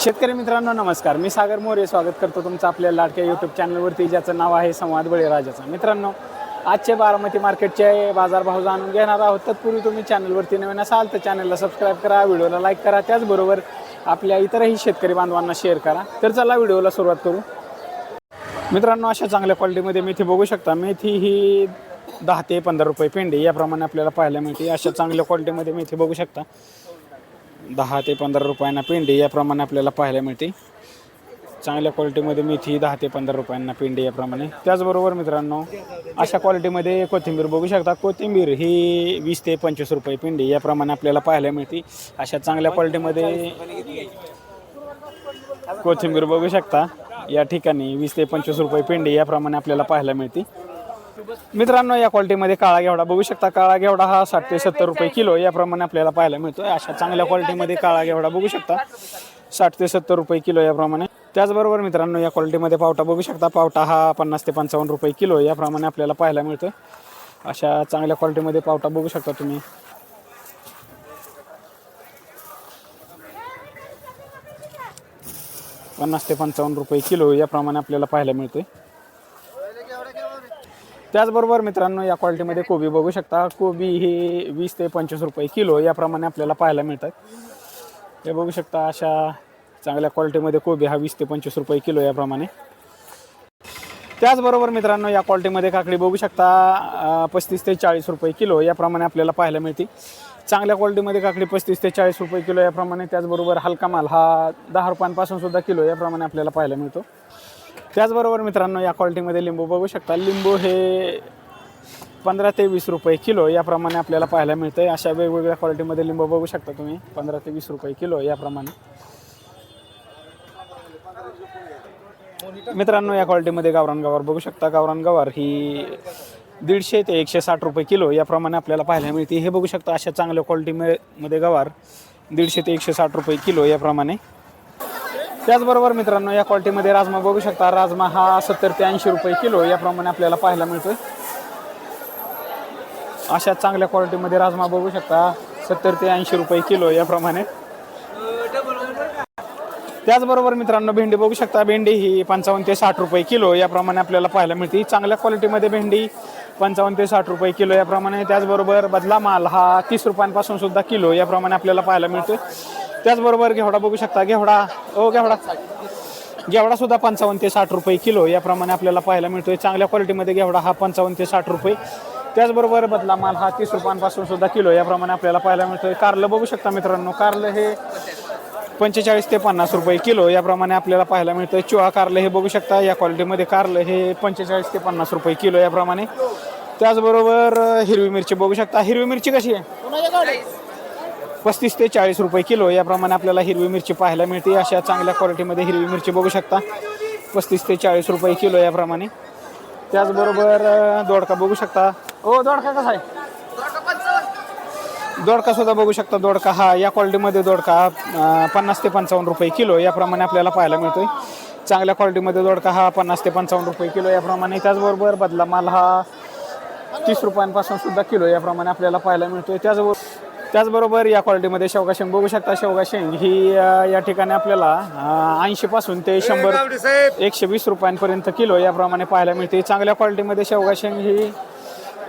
शेतकरी मित्रांनो नमस्कार. मी सागर मोरे. स्वागत करतो तुमचं आपल्या लाडक्या यूट्यूब चॅनलवरती ज्याचं नाव आहे संवाद बळीराजाचा मित्रांनो आजचे बारामती मार्केटचे बाजारभाव जाणून घेणार आहोत. तत्पूर्वी तुम्ही चॅनलवरती नवीन असाल तर चॅनलला सबस्क्राईब करा व्हिडिओला लाईक करा. त्याचबरोबर आपल्या इतरही शेतकरी बांधवांना शेअर करा. तर चला व्हिडिओला सुरुवात करू. मित्रांनो अशा चांगल्या क्वालिटीमध्ये मेथी बघू शकता. मेथी ही दहा ते पंधरा रुपये पेंडी याप्रमाणे आपल्याला पाहायला मिळते. अशा चांगल्या क्वालिटीमध्ये मेथी बघू शकता. दहा ते पंधरा रुपयांना पेंडी याप्रमाणे आपल्याला पाहायला मिळते. चांगल्या क्वालिटीमध्ये मेथी दहा ते पंधरा रुपयांना पेंडी याप्रमाणे. त्याचबरोबर मित्रांनो अशा क्वालिटीमध्ये कोथिंबीर बघू शकता. कोथिंबीर ही वीस ते पंचवीस रुपये पेंडी याप्रमाणे आपल्याला पाहायला मिळते. अशा चांगल्या क्वालिटीमध्ये कोथिंबीर बघू शकता. या ठिकाणी वीस ते पंचवीस रुपये पेंडी याप्रमाणे आपल्याला पाहायला मिळते. मित्रांनो या क्वालिटीमध्ये काळा घेवडा. बघू शकता काळा घेवडा हा साठ ते सत्तर रुपये किलो याप्रमाणे आपल्याला पाहायला मिळतो अशा चांगल्या क्वालिटीमध्ये काळा घेवडा बघू शकता. साठ ते सत्तर रुपये किलो याप्रमाणे. त्याचबरोबर मित्रांनो या क्वालिटीमध्ये पावटा बघू शकता. पावटा हा पन्नास ते पंचावन्न रुपये किलो याप्रमाणे आपल्याला पाहायला मिळतो अशा चांगल्या क्वालिटीमध्ये पावटा बघू शकता तुम्ही. पन्नास ते पंचावन्न रुपये किलो याप्रमाणे आपल्याला पाहायला मिळतोय. त्याचबरोबर मित्रांनो या क्वालिटीमध्ये कोबी बघू शकता. कोबी हे वीस ते पंचवीस रुपये किलो याप्रमाणे आपल्याला पाहायला मिळतात. हे बघू शकता अशा चांगल्या क्वालिटीमध्ये कोबी हा वीस ते पंचवीस रुपये किलो याप्रमाणे. त्याचबरोबर मित्रांनो या क्वालिटीमध्ये काकडी बघू शकता पस्तीस ते चाळीस रुपये किलो याप्रमाणे आपल्याला पाहायला मिळते चांगल्या क्वालिटीमध्ये काकडी पस्तीस ते चाळीस रुपये किलो याप्रमाणे त्याचबरोबर हलका माल हा दहा रुपयांपासून सुद्धा किलो याप्रमाणे आपल्याला पाहायला मिळतो. त्याचबरोबर मित्रांनो या क्वालिटीमध्ये लिंबू बघू शकता. लिंबू हे पंधरा ते वीस रुपये किलो याप्रमाणे आपल्याला पाहायला मिळतं आहे अशा वेगवेगळ्या क्वालिटीमध्ये लिंबू बघू शकता तुम्ही. पंधरा ते वीस रुपये किलो याप्रमाणे. मित्रांनो या क्वालिटीमध्ये गावरान गवार बघू शकता. गावरान गवार ही दीडशे ते एकशे साठ रुपये किलो याप्रमाणे आपल्याला पाहायला मिळते. हे बघू शकता अशा चांगल्या क्वालिटीमध्ये गवार दीडशे ते एकशे साठ रुपये किलो याप्रमाणे. त्याचबरोबर मित्रांनो या क्वालिटीमध्ये राजमा बघू शकता. राजमा हा सत्तर ते ऐंशी रुपये किलो याप्रमाणे आपल्याला पाहायला मिळतो अशा चांगल्या क्वालिटीमध्ये राजमा बघू शकता. सत्तर ते ऐंशी रुपये किलो याप्रमाणे. त्याचबरोबर मित्रांनो भेंडी बघू शकता. भेंडी ही पंचावन्न ते साठ रुपये किलो याप्रमाणे आपल्याला पाहायला मिळते. चांगल्या क्वालिटीमध्ये भेंडी पंचावन्न ते साठ रुपये किलो याप्रमाणे. त्याचबरोबर बदला माल हा तीस रुपयांपासून सुद्धा किलो याप्रमाणे आपल्याला पाहायला मिळतो त्याचबरोबर घेवडा बघू शकता घेवडा ओ घेवडा. घेवडा सुद्धा पंचावन्न ते साठ रुपये किलो याप्रमाणे आपल्याला पाहायला मिळतोय. चांगल्या क्वालिटीमध्ये घेवडा हा पंचावन्न ते साठ रुपये. त्याचबरोबर बदला माल हा तीस रुपयांपासून सुद्धा किलो याप्रमाणे आपल्याला पाहायला मिळतोय. कारलं बघू शकता मित्रांनो. कारलं हे पंचेचाळीस ते पन्नास रुपये किलो याप्रमाणे आपल्याला पाहायला मिळतं चुहा कारलं हे बघू शकता. या क्वालिटीमध्ये कारलं हे पंचेचाळीस ते पन्नास रुपये किलो याप्रमाणे. त्याचबरोबर हिरवी मिरची बघू शकता. हिरवी मिरची कशी आहे? पस्तीस ते चाळीस रुपये किलो याप्रमाणे आपल्याला हिरवी मिरची पाहायला मिळते. अशा चांगल्या क्वालिटीमध्ये हिरवी मिरची बघू शकता. पस्तीस ते चाळीस रुपये किलो याप्रमाणे. त्याचबरोबर दोडका बघू शकता. ओ दोडका कसा आहे? दोडका सुद्धा बघू शकता. दोडका हा या क्वालिटीमध्ये दोडका पन्नास ते पंचावन्न रुपये किलो याप्रमाणे आपल्याला पाहायला मिळतोय. चांगल्या क्वालिटीमध्ये दोडका हा पन्नास ते पंचावन्न रुपये किलो याप्रमाणे त्याचबरोबर बदला माल हा तीस रुपयांपासून सुद्धा किलो याप्रमाणे आपल्याला पाहायला मिळतोय. त्याचबरोबर त्याचबरोबर या क्वालिटीमध्ये शेवगा शेंग बघू शकता. शेवगा शेंग ही या ठिकाणी आपल्याला ऐंशी पासून ते शंभर एकशे वीस रुपयांपर्यंत किलो याप्रमाणे पाहायला मिळते. चांगल्या क्वालिटीमध्ये शेवगा शेंग ही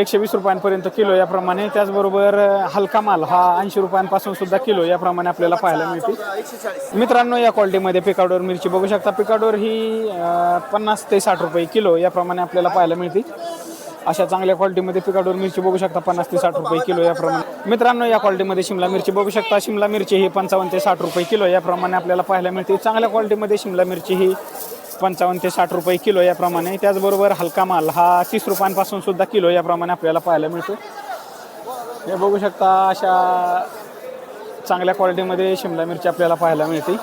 एकशे वीस रुपयांपर्यंत किलो याप्रमाणे. त्याचबरोबर हलका माल हा ऐंशी रुपयांपासून सुद्धा किलो याप्रमाणे आपल्याला पाहायला मिळते. मित्रांनो या क्वालिटीमध्ये पिकाडोर मिरची बघू शकता. पिकाडोर ही पन्नास ते साठ रुपये किलो याप्रमाणे आपल्याला पाहायला मिळते. अशा चांगल्या क्वालिटीमध्ये पिकाडोर मिरची बघू शकता पन्नास ते साठ रुपये किलो याप्रमाणे. मित्रांनो या क्वालिटीमध्ये शिमला मिरची बघू शकता. शिमला मिरची ही पंचावन्न ते साठ रुपये किलो याप्रमाणे आपल्याला पाहायला मिळते. चांगल्या क्वालिटीमध्ये शिमला मिरची ही पंचावन्न ते साठ रुपये किलो याप्रमाणे. त्याचबरोबर हलका माल हा तीस रुपयांपासून सुद्धा किलो याप्रमाणे आपल्याला पाहायला मिळतो. हे बघू शकता अशा चांगल्या क्वालिटीमध्ये शिमला मिरची आपल्याला पाहायला मिळते.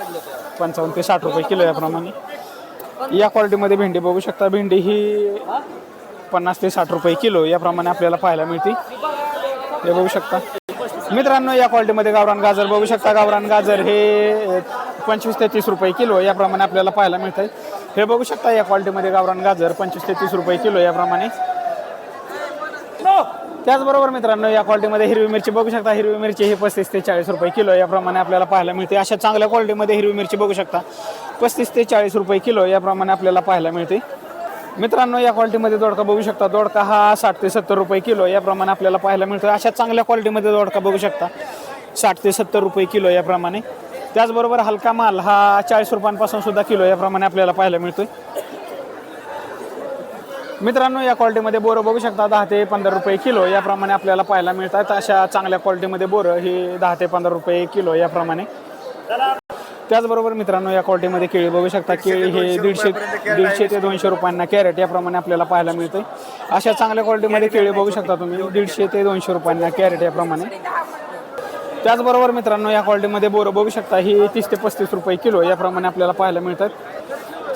पंचावन्न ते साठ रुपये किलो याप्रमाणे. या क्वालिटीमध्ये भेंडी बघू शकता. भेंडी ही पन्नास ते साठ रुपये किलो याप्रमाणे आपल्याला पाहायला मिळते हे बघू शकता. मित्रांनो या क्वालिटीमध्ये गावरान गाजर बघू शकता. गावरान गाजर हे पंचवीस ते तीस रुपये किलो याप्रमाणे आपल्याला पाहायला मिळत आहे हे बघू शकता या क्वालिटीमध्ये गावरान गाजर पंचवीस ते तीस रुपये किलो याप्रमाणे. त्याचबरोबर मित्रांनो या क्वालिटीमध्ये हिरवी मिरची बघू शकता. हिरवी मिरची ही पस्तीस ते चाळीस रुपये किलो याप्रमाणे आपल्याला पाहायला मिळते. अशा चांगल्या क्वालिटीमध्ये हिरवी मिरची बघू शकता. पस्तीस ते चाळीस रुपये किलो याप्रमाणे आपल्याला पाहायला मिळते. मित्रांनो या क्वालिटीमध्ये दोडका बघू शकता. दोडका हा साठ ते सत्तर रुपये किलो याप्रमाणे आपल्याला पाहायला मिळतो अशा चांगल्या क्वालिटीमध्ये दोडका बघू शकता. साठ ते सत्तर रुपये किलो याप्रमाणे. त्याचबरोबर हलका माल हा चाळीस रुपयांपासून सुद्धा किलो याप्रमाणे आपल्याला पाहायला मिळतोय. मित्रांनो या क्वालिटीमध्ये बोरं बघू शकता. दहा ते पंधरा रुपये किलो याप्रमाणे आपल्याला पाहायला मिळतात. अशा चांगल्या क्वालिटीमध्ये बोरं ही दहा ते पंधरा रुपये किलो याप्रमाणे. त्याचबरोबर मित्रांनो या क्वालिटीमध्ये केळी बघू शकता केळी हे दीडशे दीडशे ते दोनशे रुपयांना कॅरेट याप्रमाणे आपल्याला पाहायला मिळते अशा चांगल्या क्वालिटीमध्ये केळी बघू शकता तुम्ही. दीडशे ते दोनशे रुपयांना कॅरेट याप्रमाणे. त्याचबरोबर मित्रांनो या क्वालिटीमध्ये बोरं बघू शकता. ही तीस ते पस्तीस रुपये किलो याप्रमाणे आपल्याला पाहायला मिळतात.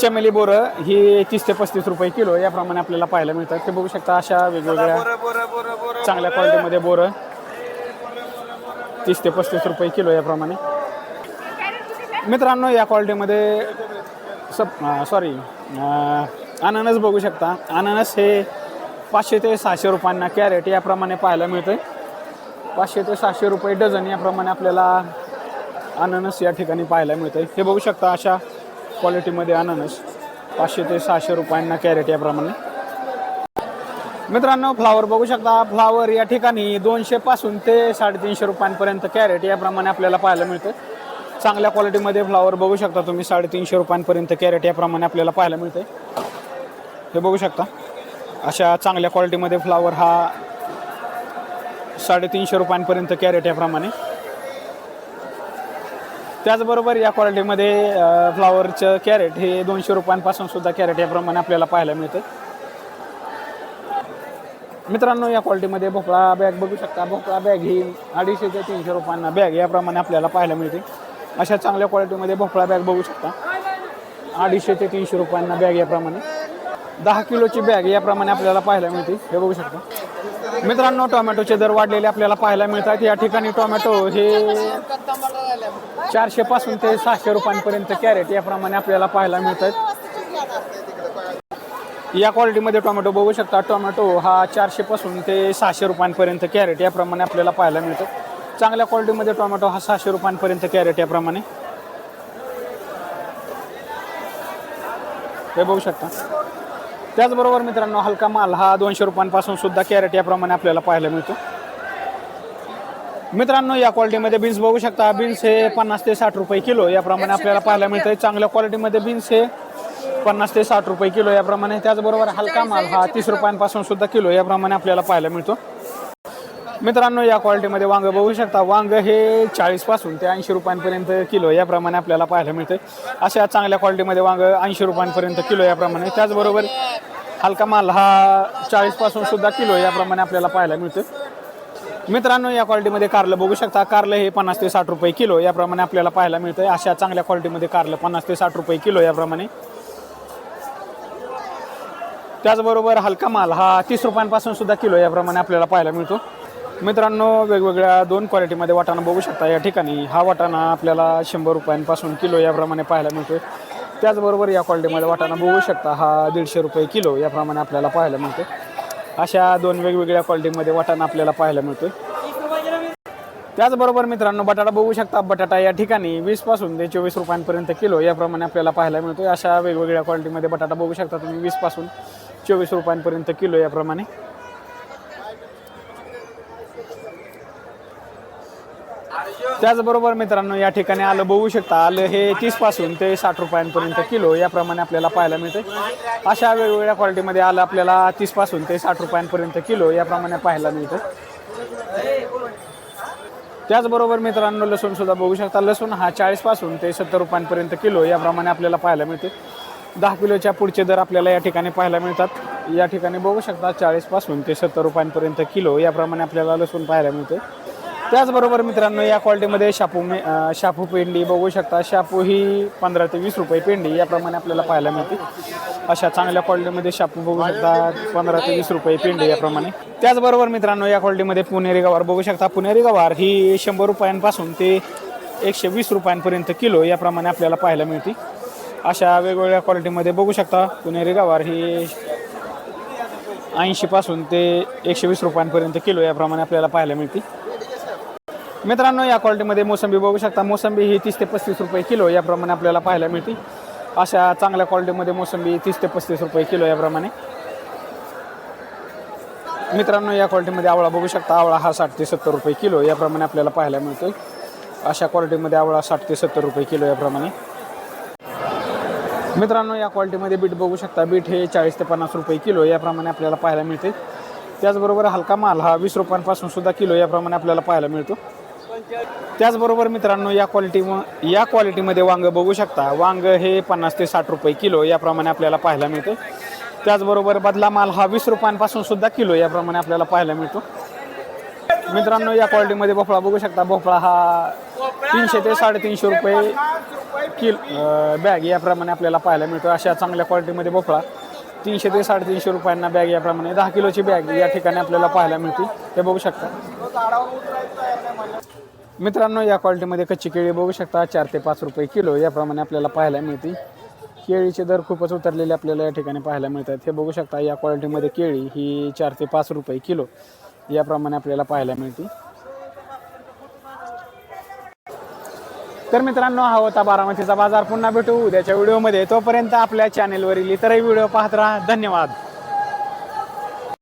चमेली बोरं ही तीस ते पस्तीस रुपये किलो याप्रमाणे आपल्याला पाहायला मिळतात. ते बघू शकता अशा वेगवेगळ्या चांगल्या क्वालिटीमध्ये बोरं. तीस ते पस्तीस रुपये किलो याप्रमाणे. मित्रांनो या क्वालिटीमध्ये सब सॉरी अननस बघू शकता. अननस हे पाचशे ते सहाशे रुपयांना कॅरेट याप्रमाणे पाहायला मिळतं पाचशे ते सहाशे रुपये डझन याप्रमाणे आपल्याला अननस या ठिकाणी पाहायला मिळतं हे बघू शकता अशा क्वालिटीमध्ये अननस. पाचशे ते सहाशे रुपयांना कॅरेट याप्रमाणे. मित्रांनो फ्लावर बघू शकता. फ्लावर या ठिकाणी दोनशेपासून ते साडेतीनशे रुपयांपर्यंत कॅरेट याप्रमाणे आपल्याला पाहायला मिळतं चांगल्या क्वालिटीमध्ये फ्लावर बघू शकता तुम्ही. साडेतीनशे रुपयांपर्यंत कॅरेट याप्रमाणे आपल्याला पाहायला मिळते. हे बघू शकता. अशा चांगल्या क्वालिटीमध्ये फ्लावर हा साडेतीनशे रुपयांपर्यंत कॅरेट याप्रमाणे. त्याचबरोबर या क्वालिटीमध्ये फ्लॉवरचं फ्लावरचं कॅरेट हे दोनशे रुपयांपासून सुद्धा कॅरेट याप्रमाणे आपल्याला पाहायला मिळतं. मित्रांनो या क्वालिटीमध्ये भोपळा बॅग बघू शकता. भोपळा बॅग ही अडीचशे ते तीनशे रुपयांना बॅग याप्रमाणे आपल्याला पाहायला मिळते. अशा चांगल्या क्वालिटीमध्ये भोपळा बॅग बघू शकता. अडीचशे ते तीनशे रुपयांना बॅग याप्रमाणे. दहा किलोची बॅग याप्रमाणे आपल्याला पाहायला मिळते हे बघू शकता. मित्रांनो टोमॅटोचे दर वाढलेले आपल्याला पाहायला मिळतात. या ठिकाणी टोमॅटो हे चारशे पासून ते सहाशे रुपयांपर्यंत कॅरेट याप्रमाणे आपल्याला पाहायला मिळतात. या क्वालिटीमध्ये टोमॅटो बघू शकता. टोमॅटो हा चारशे पासून ते सहाशे रुपयांपर्यंत कॅरेट याप्रमाणे आपल्याला पाहायला मिळतं. चांगल्या क्वालिटीमध्ये टोमॅटो हा सहाशे रुपयांपर्यंत कॅरेट याप्रमाणे. हे बघू शकता. त्याचबरोबर मित्रांनो हलका माल हा दोनशे रुपयांपासून सुद्धा कॅरेट याप्रमाणे आपल्याला पाहायला मिळतो. मित्रांनो या क्वालिटीमध्ये बीन्स बघू शकता. बीन्स हे पन्नास ते साठ रुपये किलो याप्रमाणे आपल्याला पाहायला मिळतं चांगल्या क्वालिटीमध्ये बीन्स हे पन्नास ते साठ रुपये किलो याप्रमाणे. त्याचबरोबर हलका माल हा तीस रुपयांपासून सुद्धा किलो याप्रमाणे आपल्याला पाहायला मिळतो. मित्रांनो या क्वालिटीमध्ये वांग बघू शकता. वांग हे चाळीसपासून ते ऐंशी रुपयांपर्यंत किलो याप्रमाणे आपल्याला पाहायला मिळते अशा चांगल्या क्वालिटीमध्ये वांग ऐंशी रुपयांपर्यंत किलो याप्रमाणे. त्याचबरोबर हलका माल हा चाळीसपासून सुद्धा किलो याप्रमाणे आपल्याला पाहायला मिळतं मित्रांनो या क्वालिटीमध्ये कारलं बघू शकता. कारलं हे पन्नास ते साठ रुपये किलो याप्रमाणे आपल्याला पाहायला मिळतं अशा चांगल्या क्वालिटीमध्ये कारलं पन्नास ते साठ रुपये किलो याप्रमाणे. त्याचबरोबर हलका माल हा तीस रुपयांपासून सुद्धा किलो याप्रमाणे आपल्याला पाहायला मिळतो. मित्रांनो वेगवेगळ्या दोन क्वालिटीमध्ये वाटाणा बघू शकता. या ठिकाणी हा वाटाणा आपल्याला शंभर रुपयांपासून किलो याप्रमाणे पाहायला मिळतो त्याचबरोबर या क्वालिटीमध्ये वाटाणा बघू शकता. हा दीडशे रुपये किलो याप्रमाणे आपल्याला पाहायला मिळतो अशा दोन वेगवेगळ्या क्वालिटीमध्ये वाटाणा आपल्याला पाहायला मिळतो त्याचबरोबर मित्रांनो बटाटा बघू शकता. बटाटा या ठिकाणी वीसपासून ते चोवीस रुपयांपर्यंत किलो याप्रमाणे आपल्याला पाहायला मिळतो अशा वेगवेगळ्या क्वालिटीमध्ये बटाटा बघू शकता तुम्ही. वीसपासून चोवीस रुपयांपर्यंत किलो याप्रमाणे. त्याचबरोबर मित्रांनो या ठिकाणी आलं बघू शकता आलं हे तीसपासून ते साठ रुपयांपर्यंत किलो याप्रमाणे आपल्याला पाहायला मिळते अशा वेगवेगळ्या क्वालिटीमध्ये आलं आपल्याला तीसपासून ते साठ रुपयांपर्यंत किलो याप्रमाणे पाहायला मिळतं त्याचबरोबर मित्रांनो लसूण सुद्धा बघू शकता लसूण हा चाळीसपासून ते सत्तर रुपयांपर्यंत किलो याप्रमाणे आपल्याला पाहायला मिळते दहा किलोच्या पुढचे दर आपल्याला या ठिकाणी पाहायला मिळतात. या ठिकाणी बघू शकता चाळीसपासून ते सत्तर रुपयांपर्यंत किलो याप्रमाणे आपल्याला लसूण पाहायला मिळते त्याचबरोबर मित्रांनो या क्वालिटीमध्ये शापू मे शापू पेंडी बघू शकता. शापू ही पंधरा ते वीस रुपये पेंडी याप्रमाणे आपल्याला पाहायला मिळते. अशा चांगल्या क्वालिटीमध्ये शापू बघू शकता पंधरा ते वीस रुपये पेंडी याप्रमाणे. त्याचबरोबर मित्रांनो या क्वालिटीमध्ये पुणेरी गवार बघू शकता. पुणेरी गवार ही शंभर रुपयांपासून ते एकशे वीस रुपयांपर्यंत किलो याप्रमाणे आपल्याला पाहायला मिळते. अशा वेगवेगळ्या क्वालिटीमध्ये बघू शकता पुणेरी गवार ही ऐंशीपासून ते एकशे वीस रुपयांपर्यंत किलो याप्रमाणे आपल्याला पाहायला मिळते. मित्रांनो या क्वालिटीमध्ये मोसंबी बघू शकता. मोसंबी ही तीस ते पस्तीस रुपये किलो याप्रमाणे आपल्याला पाहायला मिळते. अशा चांगल्या क्वालिटीमध्ये मोसंबी तीस ते पस्तीस रुपये किलो याप्रमाणे. मित्रांनो या क्वालिटीमध्ये आवळा बघू शकता. आवळा हा साठ ते सत्तर रुपये किलो याप्रमाणे आपल्याला पाहायला मिळतो अशा क्वालिटीमध्ये आवळा साठ ते सत्तर रुपये किलो याप्रमाणे. मित्रांनो या क्वालिटीमध्ये बीट बघू शकता. बीट हे चाळीस ते पन्नास रुपये किलो याप्रमाणे आपल्याला पाहायला मिळते. त्याचबरोबर हलका माल हा वीस रुपयांपासून सुद्धा किलो याप्रमाणे आपल्याला पाहायला मिळतो. त्याचबरोबर मित्रांनो या क्वालिटी या क्वालिटीमध्ये वांग बघू शकता. वांग हे पन्नास ते साठ रुपये किलो याप्रमाणे आपल्याला पाहायला मिळतं. त्याचबरोबर बदला माल हा वीस रुपयांपासून सुद्धा किलो याप्रमाणे आपल्याला पाहायला मिळतो. मित्रांनो या क्वालिटीमध्ये भोपळा बघू शकता. भोपळा हा तीनशे ते साडेतीनशे रुपये किल बॅग याप्रमाणे आपल्याला पाहायला मिळतो. अशा चांगल्या क्वालिटीमध्ये भोपळा तीनशे ते साडेतीनशे रुपयांना बॅग याप्रमाणे दहा किलोची बॅग या ठिकाणी आपल्याला पाहायला मिळते. हे बघू शकता. मित्रांनो या क्वालिटीमध्ये कच्ची केळी बघू शकता. चार ते पाच रुपये किलो याप्रमाणे आपल्याला पाहायला मिळते. केळीचे दर खूपच उतरलेले आपल्याला या ठिकाणी पाहायला मिळतात. हे बघू शकता या क्वालिटीमध्ये केळी ही चार ते पाच रुपये किलो. याप्रमाणे आपल्याला पाहायला मिळते. तर मित्रांनो हा होता बारामतीचा बाजार. पुन्हा भेटू उद्याच्या व्हिडिओमध्ये. तोपर्यंत आपल्या चॅनेलवरील इतरही व्हिडिओ पाहत राहा. धन्यवाद.